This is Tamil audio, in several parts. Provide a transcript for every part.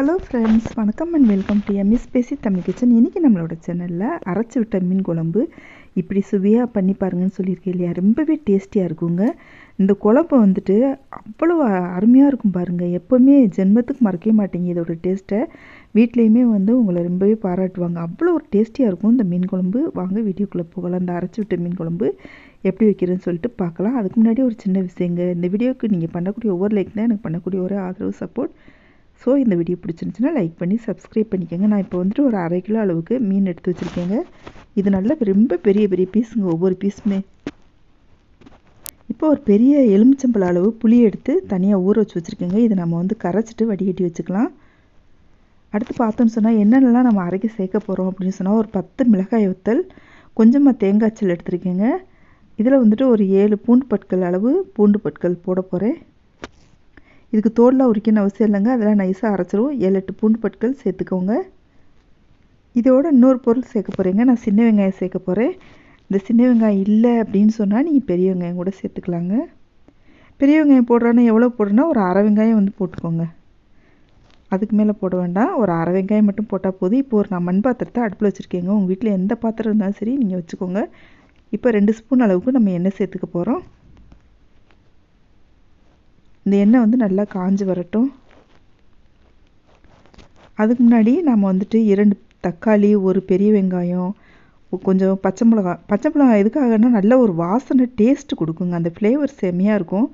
ஹலோ ஃப்ரெண்ட்ஸ் வணக்கம் அண்ட் வெல்கம் டு எம்எஸ் பேசி தமிழ் கிச்சன் இன்றைக்கி நம்மளோட சேனலில் அரைச்சி விட்ட மீன் குழம்பு இப்படி சுவையாக பண்ணி பாருங்கன்னு சொல்லியிருக்கேன் இல்லையா? ரொம்பவே டேஸ்டியாக இருக்குங்க. இந்த குழம்பு வந்துட்டு அவ்வளோ அருமையாக இருக்கும் பாருங்கள் எப்போவுமே ஜென்மத்துக்கு மறக்கவே மாட்டீங்க இதோட டேஸ்ட்டை வீட்லேயுமே வந்து உங்களை ரொம்பவே பாராட்டுவாங்க. அவ்வளோ ஒரு டேஸ்டியாக இருக்கும் இந்த மீன் குழம்பு. வாங்க வீடியோக்குள்ளே போகலாம். இந்த அரைச்சி விட்ட மீன் குழம்பு எப்படி வைக்கிறேன்னு சொல்லிட்டு பார்க்கலாம். அதுக்கு முன்னாடி ஒரு சின்ன விஷயங்க. இந்த வீடியோவுக்கு நீங்கள் பண்ணக்கூடிய ஒவ்வொரு லைக் தான் எனக்கு பண்ணக்கூடிய ஒரு ஆதரவு சப்போர்ட் ஸோ இந்த வீடியோ பிடிச்சிருந்துச்சுன்னா லைக் பண்ணி சப்ஸ்கிரைப் பண்ணிக்கோங்க. நான் இப்போ வந்துட்டு ஒரு அரை கிலோ அளவுக்கு மீன் எடுத்து வச்சுருக்கேங்க. இது நல்லா ரொம்ப பெரிய பெரிய பீஸுங்க ஒவ்வொரு பீஸுமே இப்போ ஒரு பெரிய எலுமிச்சம்பழ அளவு புளி எடுத்து தனியாக ஊற வச்சு வச்சுருக்கேங்க. இதை நம்ம வந்து கரைச்சிட்டு வடிகட்டி வச்சுக்கலாம். அடுத்து பார்த்தோன்னு சொன்னால் என்னென்னலாம் நம்ம அரைக்க சேர்க்க போகிறோம் அப்படின்னு சொன்னால் ஒரு பத்து மிளகாய் வத்தல் கொஞ்சமாக தேங்காய்ச்சல் எடுத்துருக்கேங்க. இதில் வந்துட்டு ஒரு ஏழு பூண்டு பற்கள் அளவு பூண்டு பற்கள் போட போகிறேன் இதுக்கு தோலில் உரிக்கணும் அவசியம் இல்லைங்க. அதெல்லாம் நைஸாக அரைச்சிரும் ஏழு எட்டு பூண்டு பட்கள் சேர்த்துக்கோங்க. இதோட இன்னொரு பொருள் சேர்க்க போகிறீங்க நான் சின்ன வெங்காயம் சேர்க்க போகிறேன் இந்த சின்ன வெங்காயம் இல்லை அப்படின்னு சொன்னால் நீங்கள் பெரிய வெங்காயம் கூட சேர்த்துக்கலாங்க. பெரிய வெங்காயம் போடுறான்னு எவ்வளோ போடுறேன்னா ஒரு அரை வெங்காயம் வந்து போட்டுக்கோங்க. அதுக்கு மேலே போட வேண்டாம். ஒரு அரை வெங்காயம் மட்டும் போட்டால் போதும். இப்போ ஒரு நான் மண் பாத்திரத்தை அடுப்பில் வச்சுருக்கேங்க. உங்கள் வீட்டில் எந்த பாத்திரம் இருந்தாலும் சரி நீங்கள் வச்சுக்கோங்க. இப்போ ரெண்டு ஸ்பூன் அளவுக்கு நம்ம எண்ணெய் சேர்த்துக்க போகிறோம். இந்த எண்ணெய் வந்து நல்லா காஞ்சி வரட்டும். அதுக்கு முன்னாடி நம்ம வந்துட்டு இரண்டு தக்காளி ஒரு பெரிய வெங்காயம் கொஞ்சம் பச்சை மிளகா. பச்சை மிளகா எதுக்காகனா நல்ல ஒரு வாசனை டேஸ்ட் கொடுக்குங்க. அந்த ஃப்ளேவர் செம்மையாக இருக்கும்.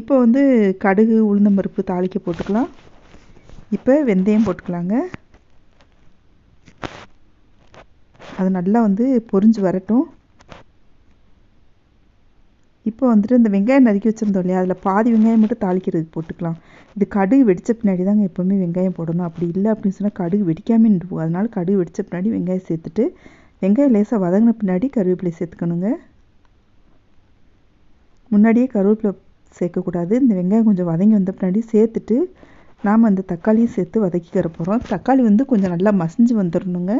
இப்போ வந்து கடுகு உளுந்தம்பருப்பு தாளிக்க போட்டுக்கலாம். இப்போ வெந்தயம் போட்டுக்கலாங்க. அது நல்லா வந்து பொரிஞ்சு வரட்டும். இப்போ வந்துட்டு இந்த வெங்காயம் நறுக்கி வச்சுருந்தோம் இல்லையா? அதில் பாதி வெங்காயம் மட்டும் தாளிக்கிறதுக்கு போட்டுக்கலாம். இது கடுகு வெடித்த பின்னாடி தாங்க எப்போவுமே வெங்காயம் போடணும். அப்படி இல்லை அப்படின்னு சொன்னால் கடுகு வெடிக்காமல் போகும். அதனால் கடுகு வெடித்த பின்னாடி வெங்காயம் சேர்த்துட்டு வெங்காயம் லேசாக வதங்கின பின்னாடி கருவேப்பிலை சேர்த்துக்கணுங்க. முன்னாடியே கருவேப்பிலை சேர்க்கக்கூடாது. இந்த வெங்காயம் கொஞ்சம் வதங்கி வந்த பின்னாடி சேர்த்துட்டு நாம் அந்த தக்காளியும் சேர்த்து வதக்கிக்கிற போகிறோம் தக்காளி வந்து கொஞ்சம் நல்லா மசிஞ்சு வந்துடணுங்க.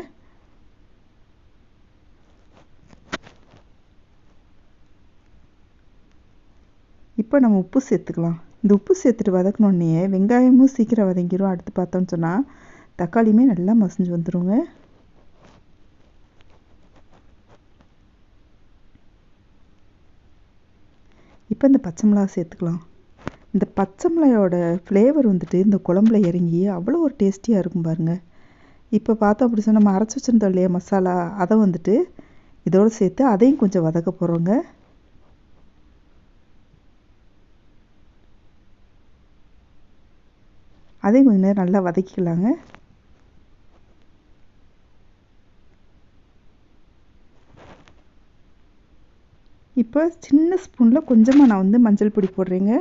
இப்போ நம்ம உப்பு சேர்த்துக்கலாம். இந்த உப்பு சேர்த்துட்டு வதக்கினோடனே வெங்காயமும் சீக்கிரம் வதங்கிடும் அடுத்து பார்த்தோன்னு சொன்னால் தக்காளியுமே நல்லா மசிஞ்சு வந்துடுங்க இப்போ இந்த பச்சை மிளகா சேர்த்துக்கலாம். இந்த பச்சை மிளகாயோட ஃப்ளேவர் வந்துட்டு இந்த குழம்புல இறங்கி அவ்வளோ ஒரு டேஸ்டியாக இருக்கும் பாருங்கள் இப்போ பார்த்தோம் அப்படி சொன்னால் நம்ம அரைச்சி வச்சுருந்தோம் இல்லையா மசாலா அதை வந்துட்டு இதோடு சேர்த்து அதையும் கொஞ்சம் வதக்க போகிறோங்க அதையும் கொஞ்சம் நேரம் நல்லா வதக்கிக்கலாங்க. இப்போ சின்ன ஸ்பூனில் கொஞ்சமாக நான் வந்து மஞ்சள் பொடி போடுறேங்க.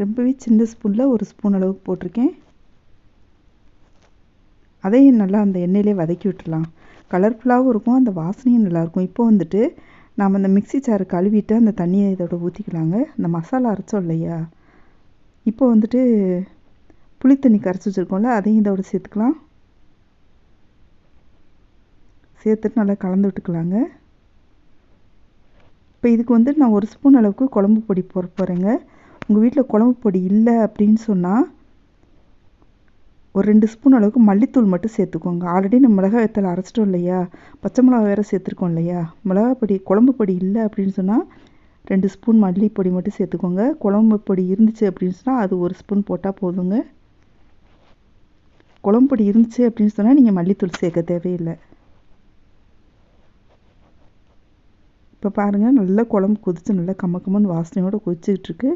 ரொம்பவே சின்ன ஸ்பூனில் ஒரு ஸ்பூன் அளவுக்கு போட்டிருக்கேன். அதையும் நல்லா அந்த எண்ணெயிலே வதக்கி விட்டுடலாம். கலர்ஃபுல்லாகவும் இருக்கும் அந்த வாசனையும் நல்லாயிருக்கும் இப்போ வந்துட்டு நாம் அந்த மிக்சி சாறு கழுவிட்டு அந்த தண்ணியை இதோட ஊற்றிக்கலாங்க இந்த மசாலா அரைச்சோம் இல்லையா? இப்போ வந்துட்டு புளித்தண்ணி கரைச்சி வச்சுருக்கோம்ல அதையும் இதோட சேர்த்துக்கலாம். சேர்த்துட்டு நல்லா கலந்து விட்டுக்கலாங்க. இப்போ இதுக்கு வந்து நான் ஒரு ஸ்பூன் அளவுக்கு குழம்பு பொடி போட போகிறேங்க உங்கள் வீட்டில் குழம்பு பொடி இல்லை அப்படின்னு சொன்னால் ஒரு ரெண்டு ஸ்பூன் அளவுக்கு மல்லித்தூள் மட்டும் சேர்த்துக்கோங்க. ஆல்ரெடி நம்ம மிளகாய் வத்தல் அரைச்சிட்டோம் இல்லையா? பச்சை மிளகா வேறு சேர்த்துருக்கோம் இல்லையா? மிளகா பொடி குழம்பு பொடி இல்லை அப்படின்னு சொன்னால் ரெண்டு ஸ்பூன் மல்லி பொடி மட்டும் சேர்த்துக்கோங்க. குழம்பு பொடி இருந்துச்சு அப்படின்னு சொன்னால் அது ஒரு ஸ்பூன் போட்டால் போதுங்க. குழம்பு பொடி இருந்துச்சு அப்படின்னு சொன்னால் நீங்கள் மல்லித்தூள் சேர்க்க தேவையில்லை. இப்போ பாருங்கள் நல்லா குழம்பு கொதிச்சு நல்லா கம்ம கம்மன்னு வாசனையோடு கொதிச்சுக்கிட்டு இருக்கு.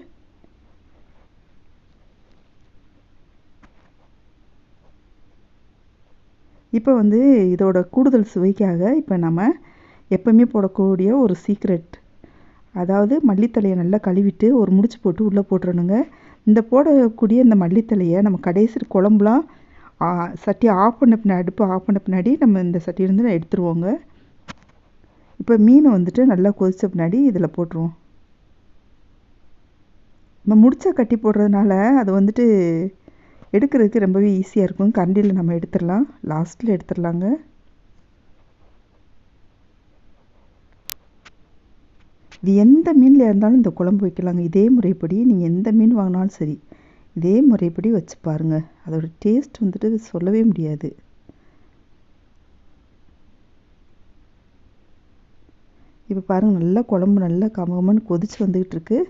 இப்போ வந்து இதோட கூடுதல் சுவைக்காக இப்போ நம்ம எப்போவுமே போடக்கூடிய ஒரு சீக்ரெட் அதாவது மல்லித்தலையை நல்லா கழுவிட்டு ஒரு முடிச்சு போட்டு உள்ளே போட்டுறணுங்க. இந்த போடக்கூடிய இந்த மல்லித்தலையை நம்ம கடைசி குழம்புலாம் சட்டி ஆஃப் பண்ண பின்னாடி அடுப்பு ஆஃப் பண்ண பின்னாடி நம்ம இந்த சட்டியிலேருந்து எடுத்துருவோங்க. இப்போ மீனை வந்துட்டு நல்லா கொதித்த பின்னாடி இதில் போட்டுருவோம். நம்ம முடிச்சா கட்டி போடுறதுனால அது வந்துட்டு எடுக்கிறதுக்கு ரொம்பவே ஈஸியாக இருக்கும். கரண்டியில் நம்ம எடுத்துடலாம். லாஸ்ட்டில் எடுத்துடலாங்க. இது எந்த மீனில் இருந்தாலும் இந்த குழம்பு வைக்கலாங்க. இதே முறைப்படி நீங்கள் எந்த மீன் வாங்கினாலும் சரி இதே முறைப்படி வச்சு பாருங்கள் அதோட டேஸ்ட் வந்துட்டு சொல்லவே முடியாது. இப்போ பாருங்கள் நல்லா குழம்பு நல்லா கமகமன்னு கொதிச்சு வந்துக்கிட்டு இருக்குது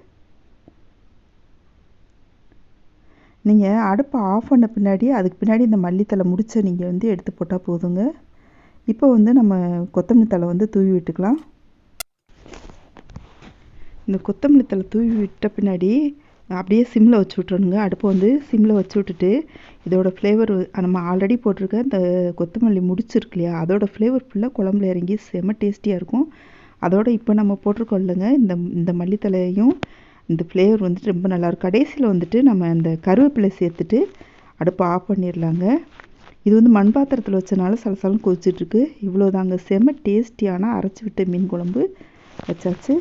நீங்கள் அடுப்பை ஆஃப் பண்ண பின்னாடி அதுக்கு பின்னாடி இந்த மல்லித்தலை முடிச்ச நீங்கள் வந்து எடுத்து போட்டால் போதுங்க. இப்போ வந்து நம்ம கொத்தமல்லி தலை வந்து தூவி விட்டுக்கலாம். இந்த கொத்தமல்லி தலை தூவி விட்ட பின்னாடி அப்படியே சிம்மில் வச்சு விட்றணுங்க அடுப்பை வந்து சிம்மில் வச்சு விட்டுட்டு இதோட ஃப்ளேவர் நம்ம ஆல்ரெடி போட்டிருக்க இந்த கொத்தமல்லி முடிச்சிருக்கு இல்லையா அதோட ஃப்ளேவர் ஃபுல்லாக குழம்புல இறங்கி செம்ம டேஸ்டியாக இருக்கும். அதோட இப்போ நம்ம போட்டிருக்கோம் இல்லைங்க இந்த இந்த மல்லித்தலையும் இந்த ஃப்ளேவர் வந்துட்டு ரொம்ப நல்லாயிருக்கும் கடைசியில் வந்துட்டு நம்ம அந்த கருவேப்பிலை சேர்த்துட்டு அடுப்பை ஆஃப் பண்ணிடலாங்க. இது வந்து மண் பாத்திரத்தில் வச்சனால சலசலம் கொதிச்சிட்ருக்கு இவ்வளோதாங்க செம்ம டேஸ்டியான அரைச்சி விட்ட மீன் குழம்பு. வச்சாச்சு.